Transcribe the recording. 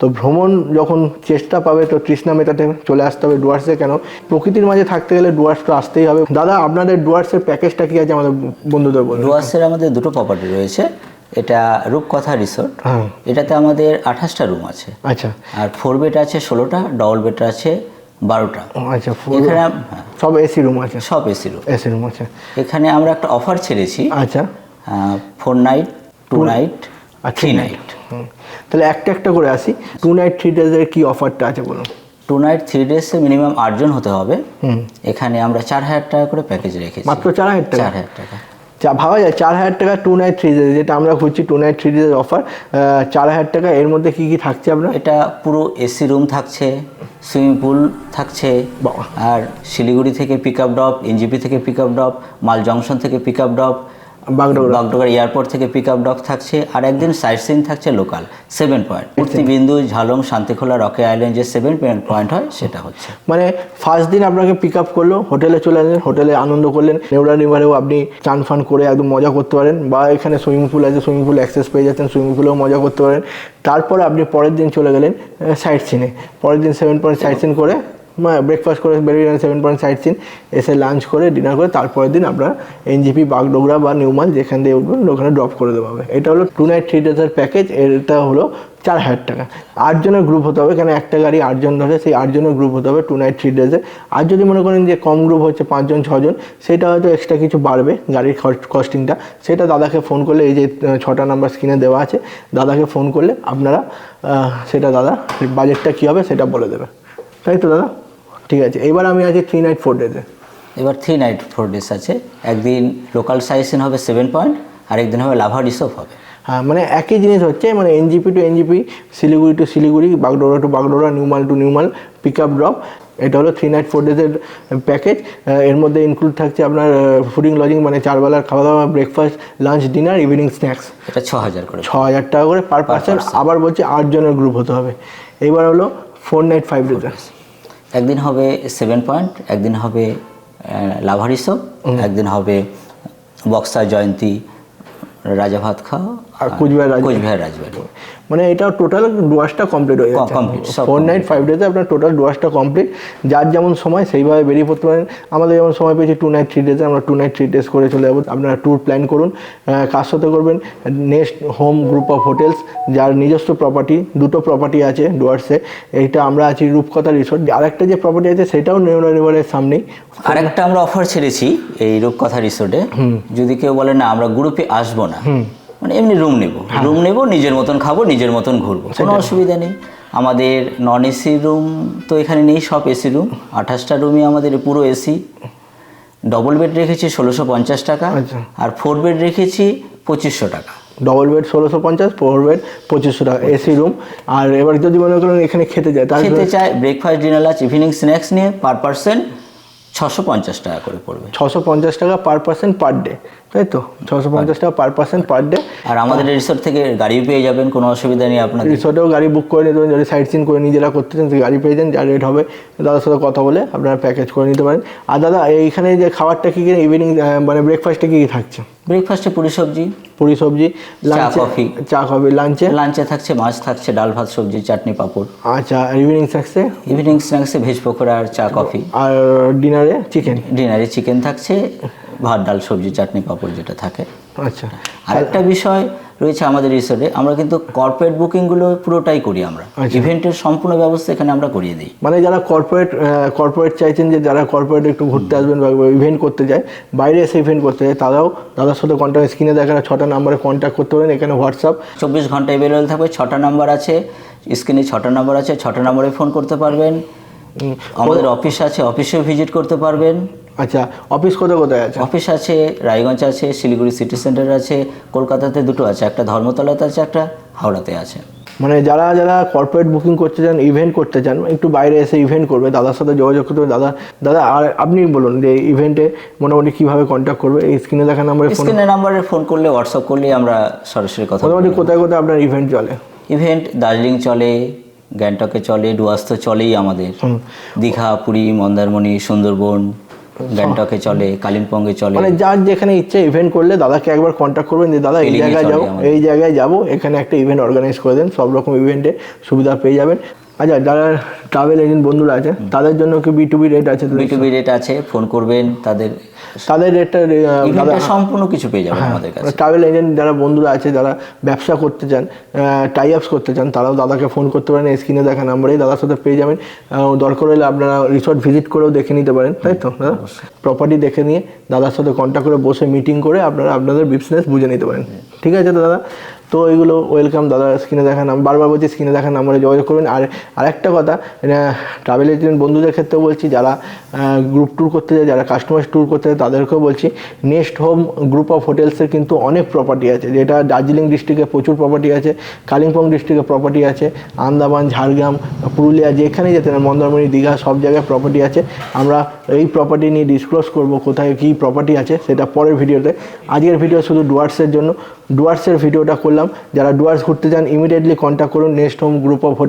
তো ভ্রমণ যখন চেষ্টা পাবে তো তৃষ্ণা মেটাতে চলে আসতে হবে ডুয়ার্সে কেন? প্রকৃতির মাঝে থাকতে গেলে ডুয়ার্স তো আসতেই হবে। দাদা আপনাদের ডুয়ার্সের প্যাকেজটা কি আছে আমাদের বন্ধুদের বলুন। ডুয়ার্সের আমাদের দুটো প্রপার্টি রয়েছে। এটা রূপকথা রিসোর্ট হ্যাঁ। এটাতে আমাদের আঠাশটা রুম আছে। আচ্ছা। আর ফোর বেড আছে ষোলোটা ডবল বেড আছে বারোটা। আচ্ছা এখানে হ্যাঁ, সব এসি রুম আছে? সব এসি রুম এসি রুম আছে। এখানে আমরা একটা অফার ছেড়েছি। আচ্ছা। ফোর নাইট টু নাইট আর থ্রি নাইট তাহলে একটা একটা করে আসি। টু নাইট থ্রি ডেজের কি অফারটা আছে বলুন? টু নাইট থ্রি ডেজে মিনিমাম আটজন হতে হবে। এখানে আমরা চার হাজার টাকা করে প্যাকেজ রেখেছি। মাত্র চার হাজার টাকা? চার হাজার টাকা। যা ভাবা যায় চার হাজার টাকা টু নাইট থ্রি ডেজ যেটা আমরা খুঁজছি টু নাইট থ্রি ডেজের অফার চার হাজার টাকা এর মধ্যে কী কী থাকছে আপনার এটা পুরো এসি রুম থাকছে সুইমিং পুল থাকছে আর শিলিগুড়ি থেকে পিক আপ ড্রপ এনজিপি থেকে pick up drop Mal junction থেকে pick up drop Bagdogra. Airport থেকে পিক আপ ড্রপ থাকছে আর একদিন সাইট সিন থাকছে local seven point Bindu Jhalong Shantikhola rocky island যে সেভেন পয়েন্ট হয় সেটা হচ্ছে। মানে ফার্স্ট দিন আপনাকে পিক আপ করল হোটেলে চলে আসলেন হোটেলে আনন্দ করলেন নেওড়া রিভারেও আপনি চান ফান করে একদম মজা করতে পারেন বা এখানে সুইমিং পুল আছে সুইমিং পুল অ্যাক্সেস পেয়ে যাচ্ছেন সুইমিং পুলেও মজা করতে পারেন। তারপরে আপনি পরের দিন চলে গেলেন সাইট সিনে পরের দিন সেভেন পয়েন্ট সাইট সিন করে ব্রেকফাস্ট করে বেরিয়ে সেভেন পয়েন্ট সাইট সিন এসে লাঞ্চ করে ডিনার করে, তারপরের দিন আপনার এনজিপি বাগডোগরা বা নিউমাল যেখান দিয়ে উঠবেন ওখানে ড্রপ করে দেওয়া হবে এটা হলো টু নাইট থ্রি ডেজের প্যাকেজ এটা হলো চার হাজার টাকা। আটজনের গ্রুপ হতে হবে, কেন একটা গাড়ি আটজন ধরে, সেই আটজনের গ্রুপ হতে হবে টু নাইট থ্রি ডেজে আর যদি মনে করেন যে কম গ্রুপ হচ্ছে পাঁচজন ছজন সেটা হয়তো এক্সট্রা কিছু বাড়বে গাড়ির কস্টিংটা সেটা দাদাকে ফোন করলে, এই যে ছটা নাম্বার স্ক্রিনে দেওয়া আছে, দাদাকে ফোন করলে আপনারা সেটা দাদা বাজেটটা কী হবে সেটা বলে দেবে। তাই তো দাদা? ঠিক আছে এবার আমি আছি থ্রি নাইট ফোর ডেজে এবার থ্রি নাইট ফোর ডেজ আছে। একদিন লোকাল সাইট হবে সেভেন পয়েন্ট আর একদিন হবে লাভা রিসোভ হবে। হ্যাঁ মানে একই জিনিস হচ্ছে মানে NJP to NJP Siliguri to Siliguri Bagdogra to Bagdogra New Mal to New Mal pick up drop এটা হলো থ্রি নাইট ফোর ডেজের প্যাকেজ এর মধ্যে ইনক্লুড থাকছে আপনার ফুডিং লজিং মানে চারবেলার খাওয়া দাওয়া breakfast lunch dinner evening snacks এটা ছ হাজার করে। ছ হাজার টাকা করে পার পার্সন আবার বলছে আটজনের গ্রুপ হতে হবে। এবার হলো ফোর নাইট ফাইভ ডেজের একদিন হবে সেভেন পয়েন্ট একদিন হবে লাভারিসব একদিন হবে বক্সার জয়ন্তী রাজা ভাত খাওয়া আর কুচবিহার। কোচবিহার রাজবাড়ি। মানে এটা টোটাল ডুয়ার্সটা কমপ্লিট হয়ে complete, সব ফোর নাইট ফাইভ ডেতে আপনার টোটাল ডুয়ার্সটা কমপ্লিট যার যেমন সময় সেইভাবে বেরিয়ে পড়তে পারেন। আমাদের যেমন সময় পেয়েছি টু নাইট থ্রি ডেজে আমরা টু নাইট থ্রি ডেজ করে চলে যাব। আপনারা ট্যুর প্ল্যান করুন। কার সাথে করবেন? Next home group of hotels যার নিজস্ব প্রপার্টি দুটো প্রপার্টি আছে ডুয়ার্সে এইটা আমরা আছি রূপকথা রিসোর্ট আরেকটা যে প্রপার্টি আছে সেটাও নেওরা রিভারের সামনেই। আরেকটা আমরা অফার ছেড়েছি এই রূপকথা রিসোর্টে যদি কেউ বলে না আমরা গ্রুপে আসব না। মানে এমনি রুম নেব। রুম নেব নিজের মতন খাব নিজের মতন ঘুরবো। কোনো অসুবিধা নেই। আমাদের নন এসি রুম তো এখানে নেই সব এসি রুম আঠাশটা রুমই আমাদের পুরো এসি ডবল বেড রেখেছি ষোলোশো পঞ্চাশ টাকা। আচ্ছা। আর ফোর বেড রেখেছি পঁচিশশো টাকা। ডবল বেড ষোলোশো পঞ্চাশ ফোর বেড পঁচিশশো টাকা এসি রুম আর এবার যদি মনে করেন এখানে খেতে যায় তাহলে খেতে চায় breakfast dinner lunch evening snacks নিয়ে পার পার্সন ছশো পঞ্চাশ টাকা করে পড়বে। ছশো পঞ্চাশ টাকা পার পার্সেন্ট পার ডে তাই তো? ছশো পঞ্চাশ টাকা পার পার্সেন্ট পার ডে আর আমাদের রিসোর্ট থেকে গাড়িও পেয়ে যাবেন কোনো অসুবিধা নেই আপনাদের। রিসোর্টেও গাড়ি বুক করে নিতে পারেন যদি সাইট সিন করে নিজেরা করতে চান গাড়ি পেয়ে যান যা রেট হবে দাদার সাথে কথা বলে আপনারা প্যাকেজ করে নিতে পারেন। আর দাদা এইখানে যে খাবারটা কী কী ইভিনিং মানে ব্রেকফাস্টে কী কী থাকছে? ব্রেকফাস্টে পুরি সবজি। পুরি সবজি লাঞ্চে কফি। চা কফি লাঞ্চে লাঞ্চে থাকছে মাছ থাকছে ডাল ভাত সবজি চাটনি পাঁপড়। আচ্ছা ইভিনিং থাকছে ইভিনিং স্ন্যাক্সে ভেজ পকোড়া আর চা কফি আর ডিনারে চিকেন ডিনারে চিকেন থাকছে ভাত ডাল সবজি চাটনি পাঁপড় যেটা থাকে। আচ্ছা। আরেকটা বিষয় রয়েছে আমাদের রিসোর্টে আমরা কিন্তু কর্পোরেট বুকিংগুলো পুরোটাই করি আমরা। আচ্ছা। ইভেন্টের সম্পূর্ণ ব্যবস্থা এখানে আমরা করিয়ে দিই। মানে যারা কর্পোরেট কর্পোরেট চাইছেন যে যারা কর্পোরেট একটু ঘুরতে আসবেন বা ইভেন্ট করতে যায় বাইরে এসে ইভেন্ট করতে যায় তারাও দাদার সাথে কন্ট্যাক্ট স্ক্রিনে দেখা ছটা নাম্বারে কন্ট্যাক্ট করতে পারেন এখানে হোয়াটসঅ্যাপ চব্বিশ ঘণ্টা অ্যাভেলেবেল থাকবে ছটা নাম্বার আছে স্ক্রিনে ছটা নাম্বার আছে ছটা নম্বরে ফোন করতে পারবেন। আমাদের অফিস আছে অফিসেও ভিজিট করতে পারবেন। আচ্ছা অফিস কোথায় কোথায় আছে? অফিস আছে রায়গঞ্জ আছে শিলিগুড়ি সিটি সেন্টার আছে কলকাতাতে দুটো আছে একটা ধর্মতলাতে আছে একটা হাওড়াতে আছে। মানে যারা যারা কর্পোরেট বুকিং করতে চান ইভেন্ট করতে চান একটু বাইরে এসে ইভেন্ট করবে দাদার সাথে যোগাযোগ করতে দাদা দাদা আর আপনি বলুন যে ইভেন্টে মোটামুটি কীভাবে কন্ট্যাক্ট করবে এই স্ক্রিনে দেখা নাম্বারে স্ক্রিনে নাম্বারে ফোন করলে হোয়াটসঅ্যাপ করলে আমরা সরাসরি কথা। মোটামুটি কোথায় কোথায় আপনার ইভেন্ট চলে? ইভেন্ট দার্জিলিং চলে গ্যাংটকে চলে ডুয়াস তো চলেই আমাদের। দীঘা পুরী মন্দারমণি সুন্দরবন গ্যাংটকে চলে কালিম্পংয়ে চলে। মানে যার যেখানে ইচ্ছে ইভেন্ট করলে দাদাকে একবার কন্ট্যাক্ট করবেন যে দাদা এই জায়গায় যাব এই জায়গায় যাব এখানে একটা ইভেন্ট অর্গানাইজ করে দেন সব রকম ইভেন্টে সুবিধা পেয়ে যাবেন। আচ্ছা যারা ট্রাভেল এজেন্ট বন্ধুরা আছে তাদের জন্য কি বি টু বি রেট আছে তো বিটুবি রেট আছে ফোন করবেন তাদের তাদের রেটটা সম্পূর্ণ কিছু পেয়ে যাবেন আমাদের কাছে। ট্রাভেল এজেন্ট যারা বন্ধুরা আছে যারা ব্যবসা করতে চান টাই আপস করতে চান তারাও দাদাকে ফোন করতে পারেন স্ক্রিনে দেখা নাম্বারেই দাদার সাথে পেয়ে যাবেন। দরকার হলে আপনারা রিসর্ট ভিজিট করেও দেখে নিতে পারেন তাই তো? দাদা প্রপার্টি দেখে নিয়ে দাদার সাথে কন্ট্যাক্ট করে বসে মিটিং করে আপনারা আপনাদের বিজনেস বুঝে নিতে পারেন। ঠিক আছে দাদা? তো এগুলো ওয়েলকাম দাদা স্ক্রিনে নাম বারবার বলছি স্ক্রিনে দেখা নাম্বারে যোগাযোগ করবেন। আর আরেকটা কথা ট্রাভেল এজেন্ট বন্ধুদের ক্ষেত্রেও বলছি, যারা গ্রুপ ট্যুর করতে যায়, যারা কাস্টমাইজ ট্যুর করতে যায়, তাদেরকেও বলছি নেক্সট হোম গ্রুপ অফ হোটেলসের কিন্তু অনেক প্রপার্টি আছে। যেটা দার্জিলিং ডিস্ট্রিক্টে প্রচুর প্রপার্টি আছে কালিম্পং ডিস্ট্রিক্টে প্রপার্টি আছে আন্দামান ঝাড়গ্রাম পুরুলিয়া যেখানেই যেতে না, মন্দারমণি, দীঘা, সব জায়গায় প্রপার্টি আছে। আমরা এই প্রপার্টি নিয়ে ডিসক্লোজ করব কোথায় কী প্রপার্টি আছে, সেটা পরের ভিডিওতে। আজকের ভিডিও শুধু ডুয়ার্সের জন্য। ডুয়ার্সের ভিডিওটা করলাম। যারা ডুয়ার্স ঘুরতে চান ইমিডিয়েটলি কন্ট্যাক্ট করুন next home group of hotel